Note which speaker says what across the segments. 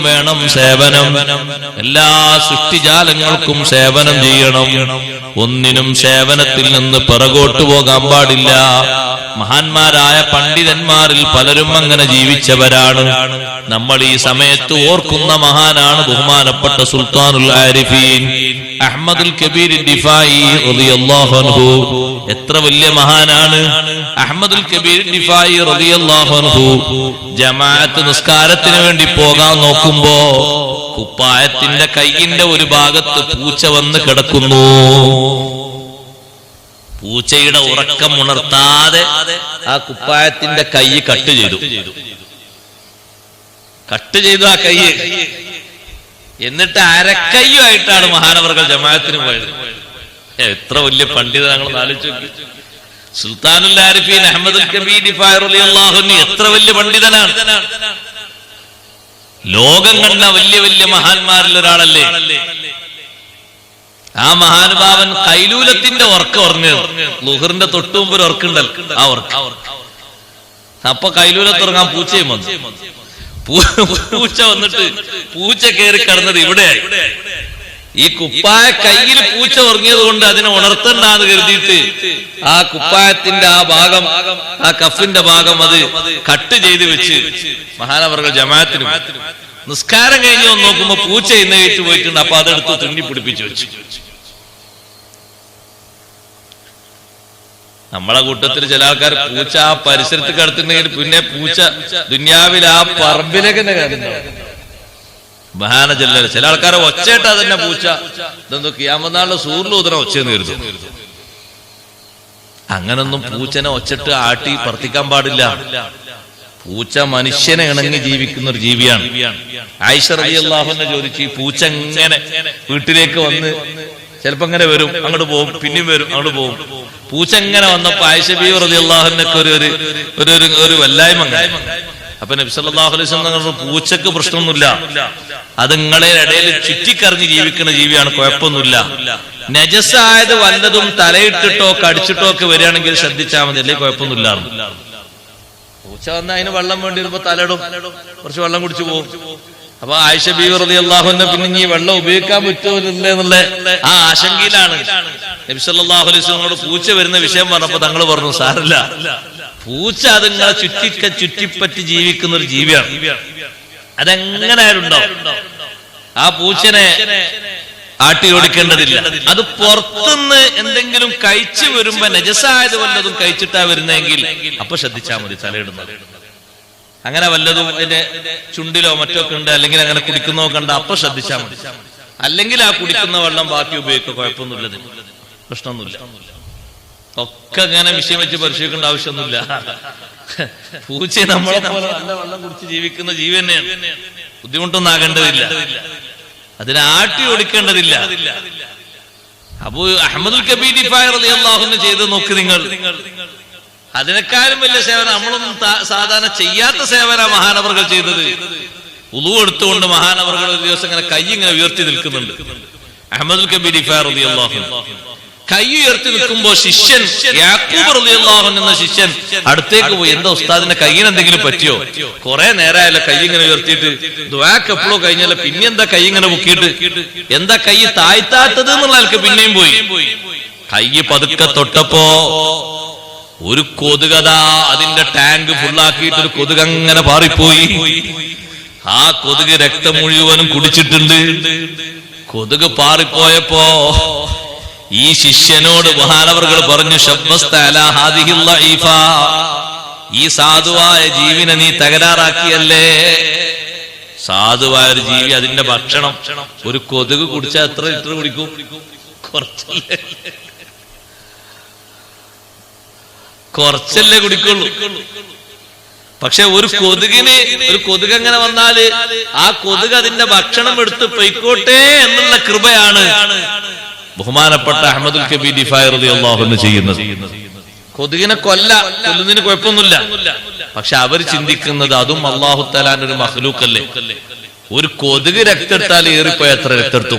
Speaker 1: വേണം സേവനം. എല്ലാ സൃഷ്ടിജാലങ്ങൾക്കും സേവനം ചെയ്യണം. ഒന്നിനും സേവനത്തിൽ നിന്ന് പിറകോട്ട് പോകാൻ പാടില്ല. മഹാന്മാരായ പണ്ഡിതന്മാരിൽ പലരും അങ്ങനെ ജീവിച്ചവരാണ്. നമ്മൾ ഈ സമയത്ത് ഓർക്കുന്ന മഹാനാണ് ബഹുമാനപ്പെട്ട സുൽത്താനുൽ ആരിഫീൻ. അഹമ്മദുൽ കബീർ അൻഹു. എത്ര വലിയ മഹാനാണ്? അഹമ്മദുൽ കബീർ ജമാഅത്ത് നിസ്കാരത്തിന് വേണ്ടി പോകാൻ നോക്കുമ്പോ കുപ്പായത്തിന്റെ കൈയിന്റെ ഒരു ഭാഗത്ത് പൂച്ച വന്ന് കിടക്കുന്നു. പൂച്ചയുടെ ഉറക്കം ഉണർത്താതെ ആ കുപ്പായത്തിന്റെ കൈ കട്ട് ചെയ്തു. കട്ട് ചെയ്തു ആ കൈ. എന്നിട്ട് അരക്കയ്യുമായിട്ടാണ് മഹാനവർകൾ ജമാഅത്തിന് പോയത്. എത്ര വലിയ പണ്ഡിതങ്ങൾ ആലോചിച്ചു. സുൽത്താനുൽ ആരിഫീൻ അഹമ്മദ് എത്ര വലിയ പണ്ഡിതനാണ്. ലോകം കണ്ട വലിയ വലിയ മഹാന്മാരിൽ ഒരാളല്ലേ? ആ മഹാനുഭാവൻ കൈലൂലത്തിന്റെ ഉറക്കം ഉറങ്ങി ലുഹറിന്റെ തൊട്ടു മുമ്പ് ഒരു ഉറക്കുണ്ടല്ലോ. ആ ഉറക്കം. അപ്പൊ കൈലൂലത്ത് ഉറങ്ങാൻ പൂച്ചയും വന്നു. പൂച്ച വന്നിട്ട് പൂച്ച കയറി കിടന്നത് ഇവിടെയായി. ഈ കുപ്പായ കയ്യിൽ പൂച്ച ഉറങ്ങിയത് കൊണ്ട് അതിനെ ഉണർത്തണ്ടാന്ന് കരുതിയിട്ട് ആ കുപ്പായത്തിന്റെ ആ ഭാഗം ആ കഫിന്റെ ഭാഗം അത് കട്ട് ചെയ്ത് വെച്ച് മഹാനവർഗ ജമാഅത്തിന് നിസ്കാരം കഴിഞ്ഞ് വന്ന് നോക്കുമ്പോ പൂച്ച ഇന്ന് കഴിച്ചു പോയിട്ടുണ്ട്. അപ്പൊ അതെടുത്ത് തുന്നി പിടിപ്പിച്ചു വെച്ചു. നമ്മളെ കൂട്ടത്തിൽ ചില ആൾക്കാർ പൂച്ച ആ പരിസരത്ത് കിടത്തുന്നെങ്കിൽ പിന്നെ പൂച്ച ദുന്യാവിൽ ആ പറമ്പിലേക്ക് തന്നെ കിടന്നുണ്ടാവും. മഹാനജല്ല ചില ആൾക്കാരെ ഒച്ചയിട്ടാ തന്നെ പൂച്ച. ഇതെന്തോ കിയാമനാളിലെ സൂറിലൂതന ഒച്ചയെന്ന് കരുതും. അങ്ങനൊന്നും പൂച്ചനെ ഒച്ചിട്ട് ആട്ടി പ്രവർത്തിക്കാൻ പാടില്ല. പൂച്ച മനുഷ്യനെ ഇണങ്ങി ജീവിക്കുന്ന ഒരു ജീവിയാണ്. ആയിഷ ചോദിച്ചു ഈ പൂച്ച എങ്ങനെ വീട്ടിലേക്ക് വന്ന് ചിലപ്പോ ഇങ്ങനെ വരും അങ്ങോട്ട് പോകും പിന്നെയും വരും അങ്ങോട്ട് പോകും. പൂച്ച എങ്ങനെ വന്നപ്പോ ആയിഷ റബി അള്ളാഹുനൊക്കെ ഒരു ഒരു ഒരു വല്ലായ്മ. അപ്പൊ നബി സല്ലല്ലാഹു അലൈഹി തങ്ങൾ പൂച്ചക്ക് പ്രശ്നമൊന്നുമില്ല. അത് നിങ്ങളെ ഇടയിൽ ചുറ്റിക്കറിഞ്ഞ് ജീവിക്കുന്ന ജീവിയാണ് കുഴപ്പമൊന്നുമില്ല. നജസായത് വല്ലതും തലയിട്ടിട്ടോ കടിച്ചിട്ടോ ഒക്കെ വരികയാണെങ്കിൽ ശ്രദ്ധിച്ചാൽ മതി അല്ലെങ്കിൽ കുഴപ്പമൊന്നുമില്ല. പൂച്ച വന്ന അതിന് വെള്ളം വേണ്ടി വരുമ്പോ തലയിടും. കുറച്ച് വെള്ളം കുടിച്ചു പോകും അപ്പൊ ആയിഷ ബി വെറുതെ അള്ളാഹുവിന്റെ പിന്നെ ഈ വെള്ളം ഉപയോഗിക്കാൻ പറ്റുമില്ലേ ആ ആശങ്കയിലാണ്. നബി സല്ലല്ലാഹു അലൈഹി പൂച്ച വരുന്ന വിഷയം പറഞ്ഞപ്പോ തങ്ങൾ പറഞ്ഞു സാരല്ല. പൂച്ച അത് നിങ്ങളെ ചുറ്റിക്ക ചുറ്റിപ്പറ്റി ജീവിക്കുന്ന ഒരു ജീവിയാണ്. അതെങ്ങനെ ആ പൂച്ചനെ ആട്ടി ഓടിക്കേണ്ടതില്ല. അത് പുറത്തുനിന്ന് എന്തെങ്കിലും കഴിച്ചു വരുമ്പോ നജസായത് വല്ലതും കഴിച്ചിട്ടാ വരുന്നെങ്കിൽ അപ്പൊ ശ്രദ്ധിച്ചാൽ മതി തലയിടുന്നത്. അങ്ങനെ വല്ലതും അതിന്റെ ചുണ്ടിലോ മറ്റോ ഒക്കെ ഉണ്ട് അല്ലെങ്കിൽ അങ്ങനെ കുടിക്കുന്നോ കണ്ട അപ്പൊ ശ്രദ്ധിച്ചാൽ മതി. അല്ലെങ്കിൽ ആ കുടിക്കുന്ന വെള്ളം ബാക്കി ഉപയോഗിക്കുക കുഴപ്പമൊന്നുമില്ല. പ്രശ്നമൊന്നുമില്ല. ഒക്കെ അങ്ങനെ വിഷയം വെച്ച് പരിശോധിക്കേണ്ട ആവശ്യമൊന്നുമില്ല. പൂച്ച നമ്മളെ പോലെ നല്ല വെള്ളം കുടിച്ച് ജീവിക്കുന്ന ജീവൻ തന്നെയാണ്. ബുദ്ധിമുട്ടൊന്നും ആകേണ്ടതില്ല. അതിനെ ആട്ടി ഓടിക്കേണ്ടതില്ല. അബു അഹമ്മദുൽ കബീർ അള്ളാഹുന്ന് ചെയ്ത് നോക്ക് നിങ്ങൾ. അതിനേക്കാളും വലിയ സേവനം നമ്മളൊന്നും സാധാരണ ചെയ്യാത്ത സേവന മഹാനവർകൾ ചെയ്തത്. ഉളു എടുത്തുകൊണ്ട് മഹാനവർകൾ ഒരു ദിവസം ഇങ്ങനെ കൈ ഇങ്ങനെ ഉയർത്തി നിൽക്കുന്നുണ്ട്. അഹമ്മദുൽ കബീർ അള്ളാഹു കൈ ഉയർത്തി നിൽക്കുമ്പോ ശിഷ്യൻ യാക്കൂബ് റളിയല്ലാഹു എന്ന ശിഷ്യൻ അടുത്തേക്ക് പോയി എന്താ ഉസ്താദിന്റെ കൈയിന് എന്തെങ്കിലും പറ്റിയോ? കുറെ നേരമായല്ലോ കൈ ഇങ്ങനെ ഉയർത്തിയിട്ട്. ദ്വാക്ക് എപ്പോഴോ കഴിഞ്ഞല്ലോ പിന്നെ എന്താ കൈ ഇങ്ങനെ മുക്കിയിട്ട് എന്താ കൈ താഴ്ത്താത്തത് എന്നുള്ള ആൾക്ക് പിന്നെയും പോയി. കൈ പതുക്കെ തൊട്ടപ്പോ ഒരു കൊതുകത അതിന്റെ ടാങ്ക് ഫുള്ളാക്കിയിട്ട് ഒരു കൊതുക് അങ്ങനെ പാറിപ്പോയി. ആ കൊതുക് രക്തം മുഴുവനും കുടിച്ചിട്ടുണ്ട്. കൊതുക് പാറിപ്പോയപ്പോ ഈ ശിഷ്യനോട് മഹാനവർകൾ പറഞ്ഞു. ഈ സാധുവായ ജീവിനെ നീ തകരാറാക്കിയല്ലേ? സാധുവായ ഒരു ജീവി അതിന്റെ ഭക്ഷണം ഒരു കൊതുക് കുടിച്ചാൽ എത്ര ലിറ്റർ കുടിക്കും? കുറച്ചല്ലേ. കുറച്ചല്ലേ കുടിക്കുള്ളൂ. പക്ഷെ ഒരു കൊതുകിന് ഒരു കൊതുക് എങ്ങനെ വന്നാൽ? ആ കൊതുക് അതിന്റെ ഭക്ഷണം എടുത്ത് പൊയ്ക്കോട്ടെ എന്നുള്ള കൃപയാണ്. ബഹുമാനപ്പെട്ട അഹമ്മദുൽ കബീർ അള്ളാഹുന്ന് ചെയ്യുന്നത്. കൊതുകിനെ കൊല്ല കൊല്ലുന്നതിന് കുഴപ്പമൊന്നുമില്ല. പക്ഷെ അവർ ചിന്തിക്കുന്നത് അതും അള്ളാഹു തലാൻ ഒരു മഹ്ലൂക്കല്ലേ ഒരു കൊതുക് രക്തെടുത്താൽ ഏറിപ്പോയ എത്ര രക്തെടുത്തു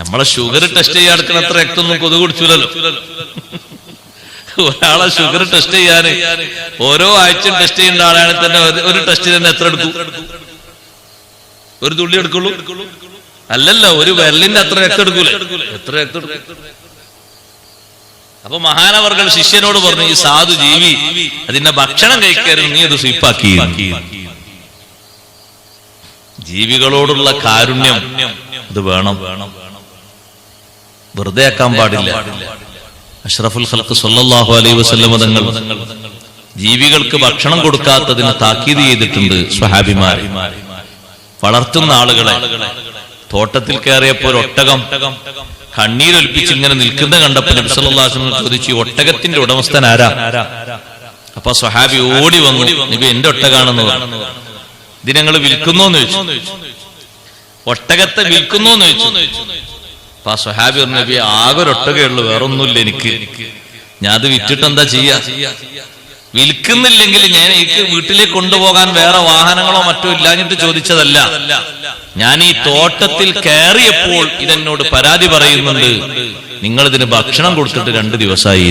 Speaker 1: നമ്മളെ ഷുഗർ ടെസ്റ്റ് ചെയ്യാൻ എടുക്കുന്ന അത്ര രക്തമൊന്നും കൊതുക് കുടിച്ചില്ലല്ലോ ഒരാളെ ഷുഗർ ടെസ്റ്റ് ചെയ്യാൻ ഓരോ ആഴ്ച ടെസ്റ്റ് ചെയ്യുന്ന ആളാണെങ്കിൽ തന്നെ ഒരു- ടെസ്റ്റ് തന്നെ എത്ര എടുക്കും? ഒരു തുള്ളി എടുക്കുള്ളൂ. അല്ലല്ലോ ഒരു വിരലിന്റെ അത്ര രക്തം എടുക്കൂലേ? എത്ര എടുക്കും? അപ്പൊ മഹാനവർകൾ ശിഷ്യനോട് പറഞ്ഞു ഈ സാധു ജീവി അതിന്റെ ഭക്ഷണം കഴിക്കരുത് നീ അത് സ്വീപ്പാക്കി ജീവികളോടുള്ള കാരുണ്യം അത് വേണം. വെറുതെ ആക്കാൻ പാടില്ല. അഷ്റഫുൽ ഖൽക്ക് സല്ലല്ലാഹു അലൈഹി വസല്ലം തങ്ങൾ ജീവികൾക്ക് ഭക്ഷണം കൊടുക്കാത്തതിന് താക്കീത് ചെയ്തിട്ടുണ്ട് സ്വഹാബിമാർ വളർത്തുന്ന ആളുകളെ. തോട്ടത്തിൽ കയറിയപ്പോൾ ഒട്ടകം കണ്ണീരൊലിപ്പിച്ച് ഇങ്ങനെ നിൽക്കുന്ന കണ്ടപ്പോ നബി സല്ലല്ലാഹു അലൈഹി വസല്ലം ചോദിച്ചു "ഈ ഒട്ടകത്തിന്റെ ഉടമസ്ഥൻ ആരാ? അപ്പൊ സ്വഹാബി ഓടി വന്നു നബി എന്റെ ഒട്ടകാണെന്ന് പറഞ്ഞു. ഞങ്ങൾ വിൽക്കുന്നോന്ന് ചോദിച്ചു. ഒട്ടകത്തെ വിൽക്കുന്നോന്ന് ചോദിച്ചു. അപ്പൊ ആ സ്വഹാബി പറഞ്ഞു നബി ആകെ ഒരു ഒട്ടകേ ഉള്ളൂ വേറൊന്നുമില്ല എനിക്ക്. ഞാൻ അത് വിറ്റിട്ട് എന്താ ചെയ്യാ? വിൽക്കുന്നില്ലെങ്കിൽ ഞാൻ എനിക്ക് വീട്ടിലേക്ക് കൊണ്ടുപോകാൻ വേറെ വാഹനങ്ങളോ മറ്റോ ഇല്ലാഞ്ഞിട്ട് ചോദിച്ചതല്ല. ഞാൻ ഈ തോട്ടത്തിൽ കയറിയപ്പോൾ ഇതെന്നോട് പരാതി പറയുന്നുണ്ട്. നിങ്ങൾ ഇതിന് ഭക്ഷണം കൊടുത്തിട്ട് രണ്ട് ദിവസമായി.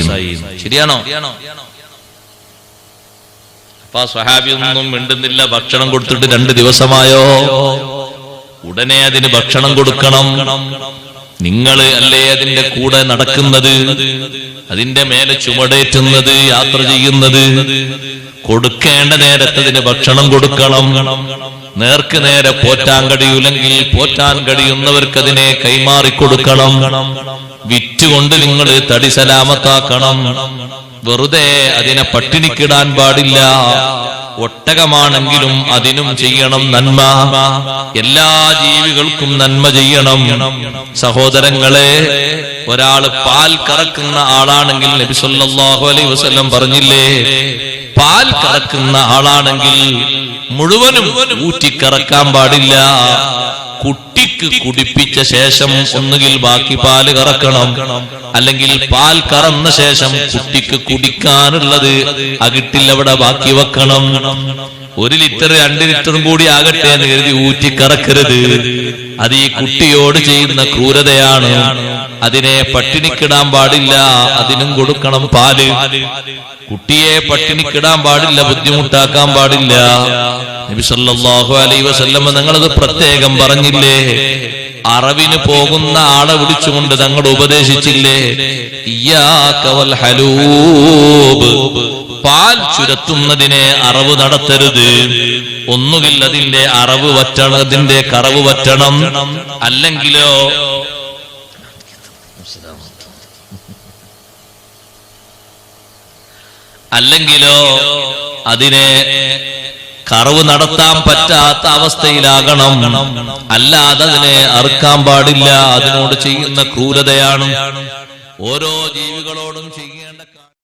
Speaker 1: ശരിയാണോ? അപ്പൊ സ്വഹാബി ഒന്നും മിണ്ടുന്നില്ല. ഭക്ഷണം കൊടുത്തിട്ട് രണ്ട് ദിവസമായോ? ഉടനെ അതിന് ഭക്ഷണം കൊടുക്കണം. നിങ്ങൾ അല്ലേ അതിന്റെ കൂടെ നടക്കുന്നത്? അതിന്റെ മേലെ ചുമടേറ്റുന്നത് യാത്ര ചെയ്യുന്നത്? കൊടുക്കേണ്ട നേരത്തെ അതിന് ഭക്ഷണം കൊടുക്കണം. നേർക്ക് നേരെ പോറ്റാൻ കഴിയൂലെങ്കിൽ പോറ്റാൻ കഴിയുന്നവർക്ക് അതിനെ കൈമാറി കൊടുക്കണം വിറ്റുകൊണ്ട് നിങ്ങൾ തടി സലാമത്താക്കണം. വെറുതെ അതിനെ പട്ടിണിക്കിടാൻ പാടില്ല. ഒട്ടകമാണെങ്കിലും അതിനും ചെയ്യണം നന്മ. എല്ലാ ജീവികൾക്കും നന്മ ചെയ്യണം. സഹോദരങ്ങളെ ഒരാൾ പാൽ കറക്കുന്ന ആളാണെങ്കിൽ നബി സല്ലല്ലാഹു അലൈഹി വസല്ലം പറഞ്ഞില്ലേ? പാൽ കറക്കുന്ന ആളാണെങ്കിൽ മുഴുവനും ഊറ്റിക്കറക്കാൻ പാടില്ല. കുട്ടിക്ക് കുടിപ്പിച്ച ശേഷം ഒന്നുകിൽ ബാക്കി പാൽ കറക്കണം അല്ലെങ്കിൽ പാൽ കറന്ന ശേഷം കുട്ടിക്ക് കുടിക്കാനുള്ളത് അകിട്ടിൽ അവിടെ ബാക്കി വെക്കണം. ഒരു ലിറ്റർ രണ്ട് ലിറ്ററും കൂടി ആകട്ടെ എന്ന് കരുതി ഊറ്റിക്കറക്കരുത്. അത് ഈ കുട്ടിയോട് ചെയ്യുന്ന ക്രൂരതയാണ്. അതിനെ പട്ടിണിക്കിടാൻ പാടില്ല അതിനും കൊടുക്കണം പാൽ. കുട്ടിയെ പട്ടിണിക്കിടാൻ പാടില്ല ബുദ്ധിമുട്ടാക്കാൻ പാടില്ല. നബി സല്ലല്ലാഹു അലൈഹി വസല്ലമ നിങ്ങളത് പ്രത്യേകം പറഞ്ഞില്ലേ? അറവിന് പോകുന്ന ആളെ വിളിച്ചുകൊണ്ട് തങ്ങൾ ഉപദേശിച്ചില്ലേ? ഹലൂബ്. പാൽ ചുരത്തുന്നതിനെ അറവ് നടത്തരുത്. ഒന്നുകിൽ അതിന്റെ അറവ് വറ്റണം അതിന്റെ കറവ് വറ്റണം. അല്ലെങ്കിലോ അല്ലെങ്കിലോ അതിനെ കറവ് നടത്താൻ പറ്റാത്ത അവസ്ഥയിലാകണം. അല്ലാതെ അതിനെ അറുക്കാൻ പാടില്ല. അതിനോട് ചെയ്യുന്ന ക്രൂരതയാണ്. ഓരോ ജീവികളോടും